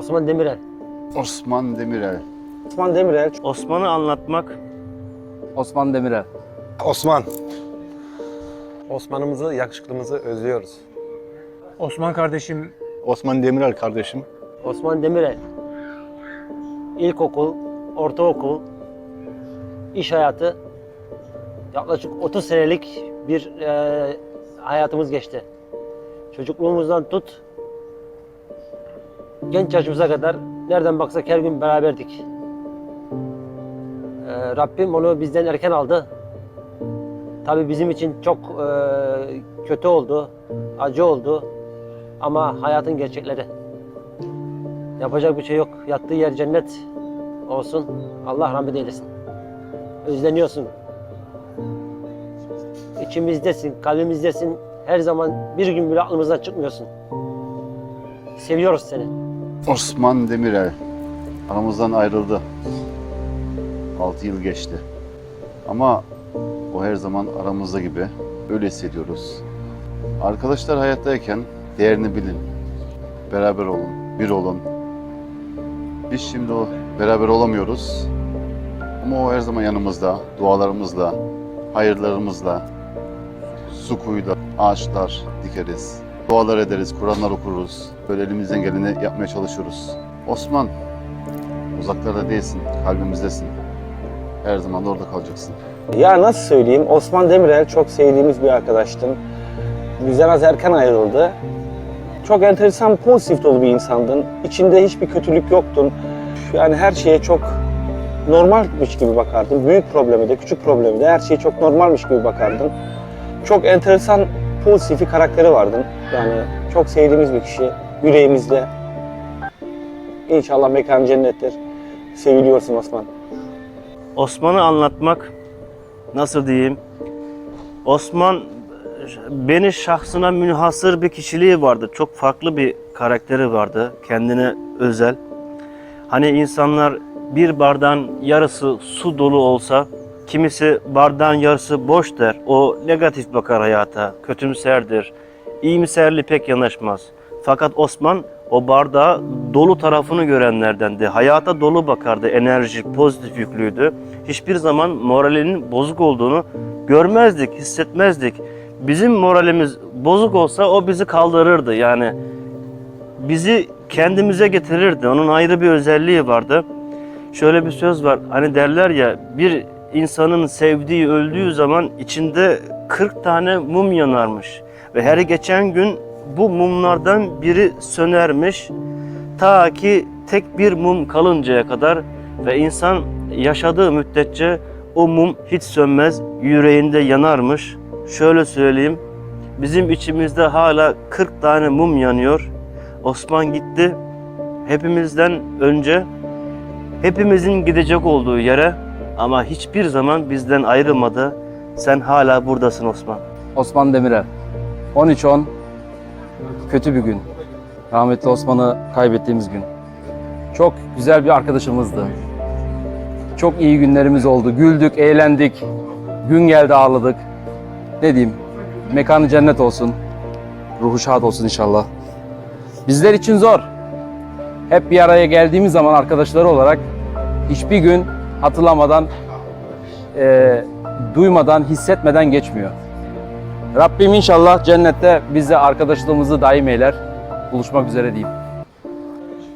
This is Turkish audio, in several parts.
Osman Demirel. Osman Demirel. Osman Demirel. Osman'ı anlatmak Osman Demirel. Osman. Osman'ımızı, yakışıklımızı özlüyoruz. Osman kardeşim Osman Demirel kardeşim. Osman Demirel. İlkokul, ortaokul, iş hayatı yaklaşık 30 senelik bir e, hayatımız geçti. Çocukluğumuzdan tut, genç yaşımıza kadar nereden baksak her gün beraberdik. E, Rabbim onu bizden erken aldı. Tabii bizim için çok e, kötü oldu, acı oldu ama hayatın gerçekleri. Yapacak bir şey yok. Yattığı yer cennet olsun. Allah rahmet eylesin. Özleniyorsun. İçimizdesin, kalbimizdesin. Her zaman bir gün bile aklımızdan çıkmıyorsun. Seviyoruz seni. Osman Demirel. Aramızdan ayrıldı. 6 yıl geçti. Ama o her zaman aramızda gibi. Öyle hissediyoruz. Arkadaşlar hayattayken değerini bilin. Beraber olun, bir olun. Biz şimdi o beraber olamıyoruz. Ama o her zaman yanımızda, dualarımızla, hayırlarımızla, su kuyuda, ağaçlar dikeriz. Dualar ederiz, Kur'anlar okuruz. Böyle elimizden geleni yapmaya çalışıyoruz. Osman, uzaklarda değilsin, kalbimizdesin. Her zaman da orada kalacaksın. Ya nasıl söyleyeyim? Osman Demirel çok sevdiğimiz bir arkadaştım. Az erken ayrıldı. Çok enteresan, pozitif dolu bir insandın. İçinde hiçbir kötülük yoktun. Yani her şeye çok normalmiş gibi bakardın. Büyük problemi de, küçük problemi de her şeye çok normalmiş gibi bakardın. Çok enteresan, pozitif bir karakteri vardın. Yani çok sevdiğimiz bir kişi. Yüreğimizde. İnşallah mekan cennettir. Seviliyorsun Osman. Osman'ı anlatmak nasıl diyeyim? Osman beni şahsına münhasır bir kişiliği vardı. Çok farklı bir karakteri vardı. Kendine özel. Hani insanlar bir bardağın yarısı su dolu olsa kimisi bardağın yarısı boş der. O negatif bakar hayata, kötümserdir. İyimserli pek yanaşmaz. Fakat Osman o bardağı dolu tarafını görenlerdendi. Hayata dolu bakardı, enerji, pozitif yüklüydü. Hiçbir zaman moralinin bozuk olduğunu görmezdik, hissetmezdik. Bizim moralimiz bozuk olsa o bizi kaldırırdı. Yani bizi kendimize getirirdi. Onun ayrı bir özelliği vardı. Şöyle bir söz var. Hani derler ya bir insanın sevdiği öldüğü zaman içinde 40 tane mum yanarmış. Ve her geçen gün bu mumlardan biri sönermiş. Ta ki tek bir mum kalıncaya kadar ve insan yaşadığı müddetçe o mum hiç sönmez, yüreğinde yanarmış. Şöyle söyleyeyim, bizim içimizde hala 40 tane mum yanıyor. Osman gitti, hepimizden önce hepimizin gidecek olduğu yere ama hiçbir zaman bizden ayrılmadı. Sen hala buradasın Osman. Osman Demirel. 13-10 kötü bir gün. Rahmetli Osman'ı kaybettiğimiz gün. Çok güzel bir arkadaşımızdı. Çok iyi günlerimiz oldu. Güldük, eğlendik. Gün geldi ağladık. Ne diyeyim? Mekanı cennet olsun. Ruhu şad olsun inşallah. Bizler için zor. Hep bir araya geldiğimiz zaman arkadaşları olarak hiçbir gün hatırlamadan, eee, duymadan, hissetmeden geçmiyor. Rabbim inşallah cennette bize arkadaşlığımızı daim eyler. Buluşmak üzere diyeyim.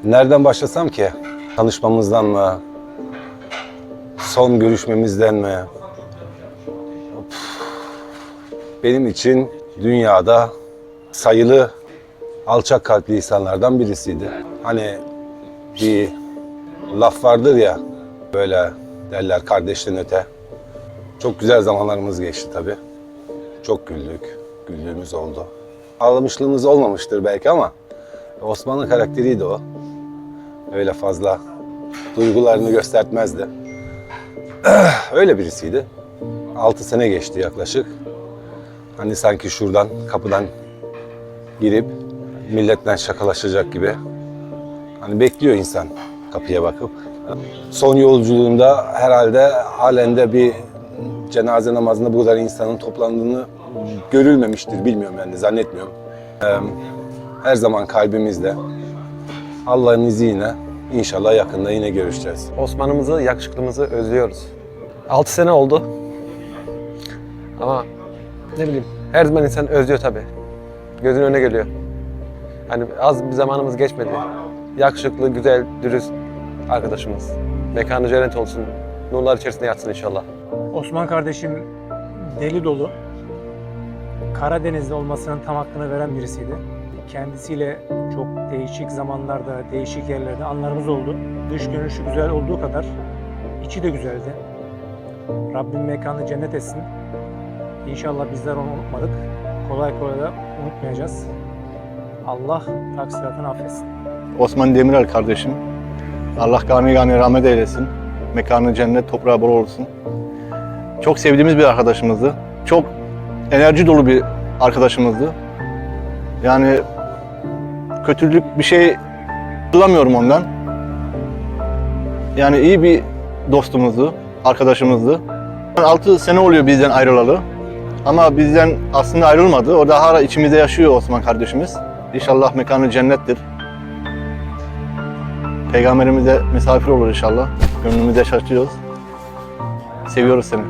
Nereden başlasam ki? Tanışmamızdan mı? Son görüşmemizden mi? Benim için dünyada sayılı alçak kalpli insanlardan birisiydi. Hani bir laf vardır ya, böyle derler kardeşten öte. Çok güzel zamanlarımız geçti tabii. Çok güldük, güldüğümüz oldu. Ağlamışlığımız olmamıştır belki ama Osman'ın karakteriydi o. Öyle fazla duygularını göstermezdi. Öyle birisiydi. Altı sene geçti yaklaşık. Hani sanki şuradan, kapıdan girip milletle şakalaşacak gibi. Hani bekliyor insan kapıya bakıp. Son yolculuğunda herhalde halen de bir cenaze namazında bu kadar insanın toplandığını görülmemiştir. Bilmiyorum yani zannetmiyorum. Her zaman kalbimizde. Allah'ın izniyle inşallah yakında yine görüşeceğiz. Osman'ımızı, yakışıklımızı özlüyoruz. 6 sene oldu. Ama ne bileyim her zaman insan özlüyor tabii. Gözün önüne geliyor. Hani az bir zamanımız geçmedi. Yakışıklı, güzel, dürüst arkadaşımız. Mekanı cennet olsun. Nurlar içerisinde yatsın inşallah. Osman kardeşim deli dolu. Karadeniz'de olmasının tam hakkını veren birisiydi. Kendisiyle çok değişik zamanlarda, değişik yerlerde anlarımız oldu. Dış görünüşü güzel olduğu kadar içi de güzeldi. Rabbim mekanı cennet etsin. İnşallah bizler onu unutmadık. Kolay kolay da unutmayacağız. Allah taksiratını affetsin. Osman Demirel kardeşim. Allah gani gani rahmet eylesin. Mekanı cennet, toprağı bol olsun. Çok sevdiğimiz bir arkadaşımızdı. Çok enerji dolu bir arkadaşımızdı. Yani kötülük bir şey bulamıyorum ondan. Yani iyi bir dostumuzdu, arkadaşımızdı. 6 sene oluyor bizden ayrılalı. Ama bizden aslında ayrılmadı. O da hala içimizde yaşıyor Osman kardeşimiz. İnşallah mekanı cennettir. Peygamberimize misafir olur inşallah. Gönlümüzde şaşırıyoruz. Seviyoruz seni.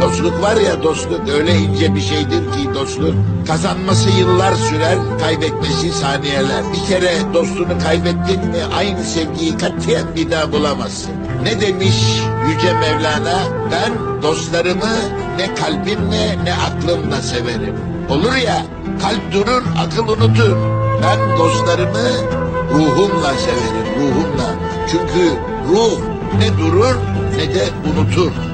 Dostluk var ya dostluk öyle ince bir şeydir ki dostluk kazanması yıllar sürer kaybetmesi saniyeler. Bir kere dostunu kaybettin mi aynı sevgiyi katiyen bir daha bulamazsın. Ne demiş Yüce Mevlana ben dostlarımı ne kalbimle ne aklımla severim. Olur ya kalp durur akıl unutur. Ben dostlarımı ruhumla severim ruhumla. Çünkü ruh ne durur ne de unutur.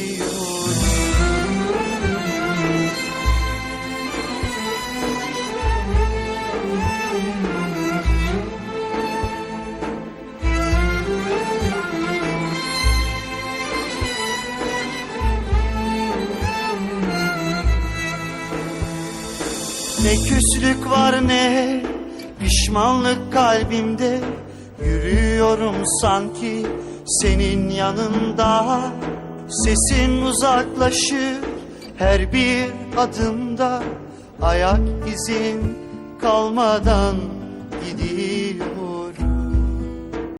Ne küslük var ne pişmanlık kalbimde. Yürüyorum sanki senin yanında. Sesin uzaklaşır her bir adımda. Ayak izin kalmadan gidiyorum